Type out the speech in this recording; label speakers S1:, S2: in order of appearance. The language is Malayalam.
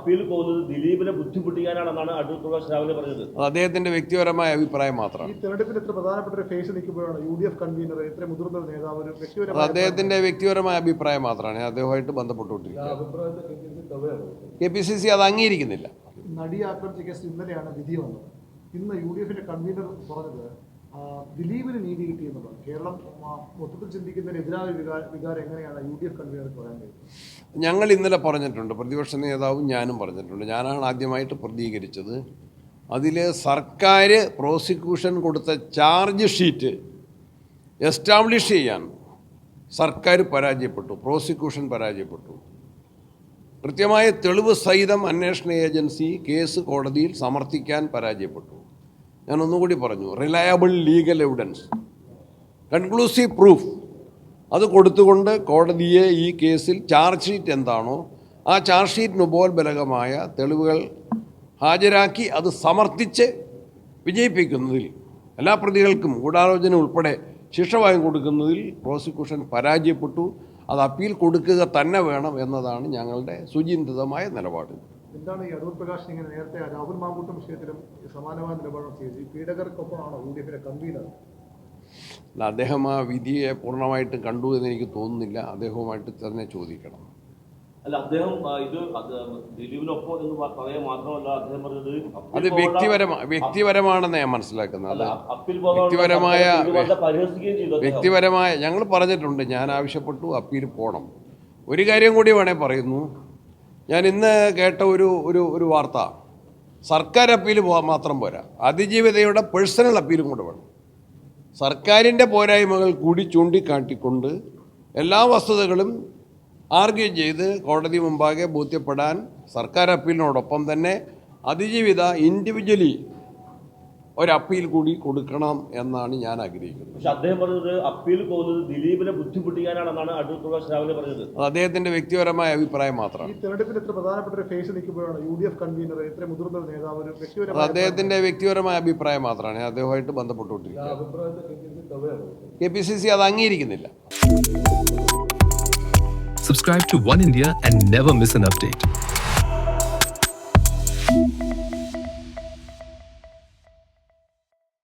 S1: അപ്പീൽ പോകുന്നത് ദിലീപിനെ ബുദ്ധിമുട്ടിക്കാനാണെന്നാണ് അടൂർ പ്രകാശ് രാവിലെ പറഞ്ഞത്.
S2: അദ്ദേഹത്തിന്റെ വ്യക്തിപരമായ അഭിപ്രായം മാത്രം.
S3: ഈ തെരഞ്ഞെടുപ്പിൽ എത്ര പ്രധാനപ്പെട്ട ഒരു ഫേസ് നിൽക്കുമ്പോഴാണ് യു ഡി എഫ് കൺവീനർ എത്ര മുതിർന്ന ഒരു നേതാവ് ഒരു വ്യക്തിപരമായ
S2: അദ്ദേഹത്തിന്റെ വ്യക്തിപരമായ അഭിപ്രായം മാത്രമാണ്. അദ്ദേഹമായിട്ട് ബന്ധപ്പെട്ടുകൊണ്ടിരിക്കുന്നത് കെ പി സി സി അത് അംഗീകരിക്കുന്നില്ല.
S3: നടി ആക്രമിച്ച കേസ് ഇന്നലെയാണ് വിധി വന്നത്. ഇന്ന് യു ഡി എഫിന്റെ കൺവീനർ പറഞ്ഞത് ദിലീപിന് നീതി കിട്ടി എന്നുള്ളത് കേരളം മൊത്തത്തിൽ ചിന്തിക്കുന്നതിനെതിരായ വികാരം എങ്ങനെയാണ് യു ഡി എഫ് കൺവീനർക്ക് പറയാൻ കഴിയുന്നത്?
S2: ഞങ്ങൾ ഇന്നലെ പറഞ്ഞിട്ടുണ്ട് പ്രതിപക്ഷ നേതാവും ഞാനും പറഞ്ഞിട്ടുണ്ട്. ഞാനാണ് ആദ്യമായിട്ട് പ്രതികരിച്ചത്. അതിൽ സർക്കാർ പ്രോസിക്യൂഷൻ കൊടുത്ത ചാർജ് ഷീറ്റ് എസ്റ്റാബ്ലിഷ് ചെയ്യാൻ സർക്കാർ പരാജയപ്പെട്ടു പ്രോസിക്യൂഷൻ പരാജയപ്പെട്ടു. കൃത്യമായ തെളിവ് സഹിതം അന്വേഷണ ഏജൻസി കേസ് കോടതിയിൽ സമർത്ഥിക്കാൻ പരാജയപ്പെട്ടു. ഞാൻ ഒന്നുകൂടി പറഞ്ഞു. Reliable legal evidence conclusive proof അത് കൊടുത്തുകൊണ്ട് കോടതിയെ ഈ കേസിൽ ചാർജ് ഷീറ്റ് എന്താണോ ആ ചാർജ് ഷീറ്റിന് ഉപോത്ബലകമായ തെളിവുകൾ ഹാജരാക്കി അത് സമർത്ഥിച്ച് വിജയിപ്പിക്കുന്നതിൽ എല്ലാ പ്രതികൾക്കും ഗൂഢാലോചന ഉൾപ്പെടെ ശിക്ഷ വാങ്ങിക്കൊടുക്കുന്നതിൽ പ്രോസിക്യൂഷൻ പരാജയപ്പെട്ടു. അത് അപ്പീൽ കൊടുക്കുക തന്നെ വേണം എന്നതാണ് ഞങ്ങളുടെ സുചിന്തിതമായ നിലപാട്.
S3: എന്താണ് ഈ അടൂർ പ്രകാശ് ഇങ്ങനെ നേരത്തെ രാഹുൽ മാങ്കൂട്ടം വിഷയത്തിലും സമാനമായ നിലപാടാണ് ചെയ്തത് ഈ പീഡകർക്കൊപ്പമാണോ യു ഡി എഫിന്റെ കൺവീനർ?
S2: അല്ല, അദ്ദേഹം ആ വിധിയെ പൂർണമായിട്ട് കണ്ടു എന്ന് എനിക്ക് തോന്നുന്നില്ല. അദ്ദേഹവുമായിട്ട് തന്നെ ചോദിക്കണം.
S1: അല്ല അദ്ദേഹം ഇത് അത് ദിലീപിനൊപ്പം എന്ന് പ- പറയാൻ മാത്രമല്ല അദ്ദേഹം പറഞ്ഞത്
S2: അത് വ്യക്തിപരമാ വ്യക്തിപരമാണെന്ന് ഞാൻ മനസ്സിലാക്കുന്നത്. അത് വ്യക്തിപരമായ. വ്യക്തിപരമായ ഞങ്ങൾ പറഞ്ഞിട്ടുണ്ട് ഞാൻ ആവശ്യപ്പെട്ടു അപ്പീൽ പോകണം ഒരു കാര്യം കൂടി വേണേൽ പറയുന്നു. ഞാൻ ഇന്ന് കേട്ട ഒരു ഒരു ഒരു വാർത്ത. സർക്കാർ അപ്പീൽ പോകാൻ മാത്രം പോരാ. അതിജീവിതയുടെ പേഴ്സണൽ അപ്പീലും കൂടെ വേണം. സർക്കാരിന്റെ പോരായ്മകൾ കൂടി ചൂണ്ടിക്കാട്ടിക്കൊണ്ട് എല്ലാ വസ്തുതകളും ആർഗ്യൂ ചെയ്ത് കോടതി മുമ്പാകെ ബോധ്യപ്പെടാൻ സർക്കാർ അപ്പീലിനോടൊപ്പം തന്നെ അതിജീവിത ഇൻഡിവിജ്വലി ഒരു അപ്പീൽ കൂടി കൊടുക്കണം എന്നാണ് ഞാൻ ആഗ്രഹിക്കുന്നത്.
S1: പക്ഷെ അദ്ദേഹം പറഞ്ഞത് അപ്പീൽ പോകുന്നത് ദിലീപിനെ ബുദ്ധിമുട്ടിക്കാനാണെന്നാണ് അടൂർ പ്രകാശ് രാവിലെ പറഞ്ഞത്.
S2: അത് അദ്ദേഹത്തിന്റെ വ്യക്തിപരമായ അഭിപ്രായം മാത്രമാണ്
S3: ഈ തെരഞ്ഞെടുപ്പിൽ ഇത്ര പ്രധാനപ്പെട്ട ഒരു ഫേസ് നിൽക്കുമ്പോഴാണ് യു ഡി എഫ് കൺവീനർ ഇത്ര മുതിർന്ന നേതാവ് ഒരു വ്യക്തിപരമായ
S2: അദ്ദേഹത്തിന്റെ വ്യക്തിപരമായ അഭിപ്രായം മാത്രമാണ്. അദ്ദേഹമായിട്ട് ബന്ധപ്പെട്ടുകൊണ്ടിരിക്കുന്നത് കെ പി സി സി അത് അംഗീകരിക്കുന്നില്ല.
S4: Subscribe to One India and never miss an update.